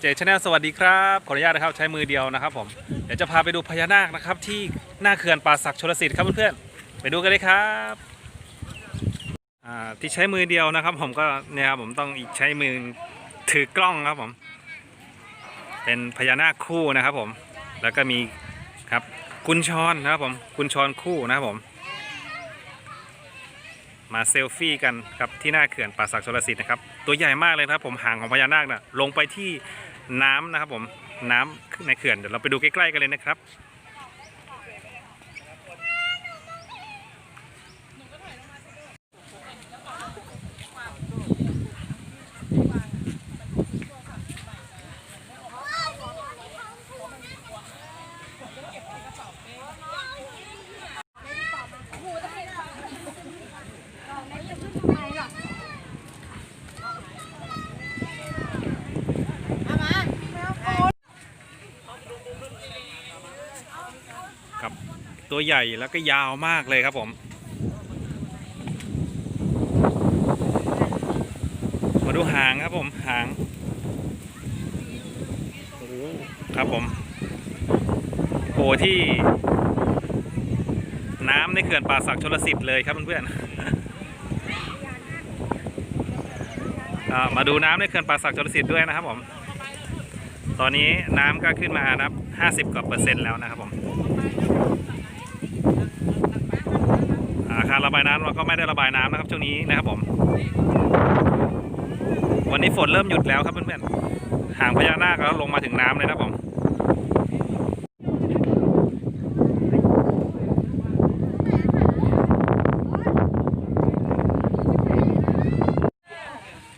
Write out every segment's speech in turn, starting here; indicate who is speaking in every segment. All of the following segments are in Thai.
Speaker 1: เจชแนลสวัสดีครับ ขออนุญาตนะครับใช้มือเดียวนะครับผมเดี๋ยวจะพาไปดูพญานาคนะครับ ที่หน้าเขื่อนป่าศักดิ์ชลสิทธิ์ครับเพื่อนๆไปดูกันเลยครับที่ใช้มือเดียวนะครับ ผมก็เนี่ยครับผมต้องอีกใช้มือถือกล้องครับผม เป็นพญานาคคู่นะครับผมแล้วก็มีครับกุญชรนะครับผมกุญชรคู่นะครับผม มาเซลฟี่กันครับที่หน้าเขื่อนป่าศักดิ์ชลสิทธิ์นะครับตัวใหญ่มากเลยครับผมหางของพญานาคนะ่ะลงไปที่น้ำนะครับผมน้ำในเขื่อนเดี๋ยวเราไปดูใกล้ๆกันเลยนะครับ ครับ ตัวใหญ่แล้วก็ยาวมากเลยครับผม มาดูหางครับผมหางโอ้โหครับผมโผที่ น้ำในเขื่อนป่าศักชลสิทธิ์เลยครับเพื่อนๆมาดูน้ำในเขื่อนป่าศักชลสิทธิ์ด้วยนะครับผมตอนนี้น้ำก็ขึ้นมานับ 50 กว่าเปอร์เซ็นต์แล้วนะครับผม อาคารระบายน้ำเราก็ไม่ได้ระบายน้ำนะครับช่วงนี้นะครับผม วันนี้ฝนเริ่มหยุดแล้วครับเพื่อนๆหางพญานาคแล้วลงมาถึงน้ำเลยนะครับผม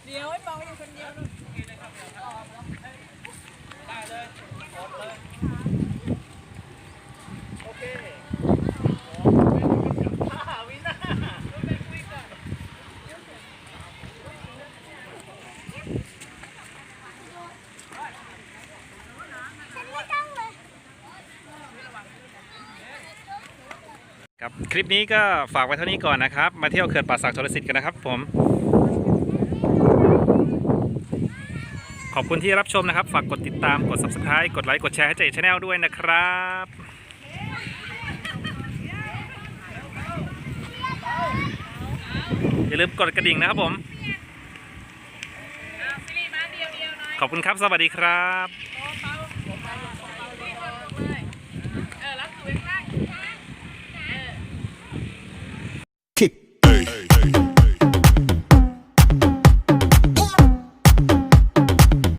Speaker 2: เดี๋ยวไอ้ปองอยู่คนเดียวนู่น
Speaker 1: ครับคลิปนี้ก็ฝากไว้เท่านี้ก่อนนะครับ มาเที่ยวเขื่อนป่าศักดิ์ชลสิทธิ์กันนะครับ ผม ขอบคุณที่รับชมนะครับ ฝากกดติดตามกด subscribe กดไลค์กดแชร์ให้เจชแนลด้วยนะครับอย่าลืมกดกระดิ่งนะครับผม ขอบคุณครับ สวัสดีครับ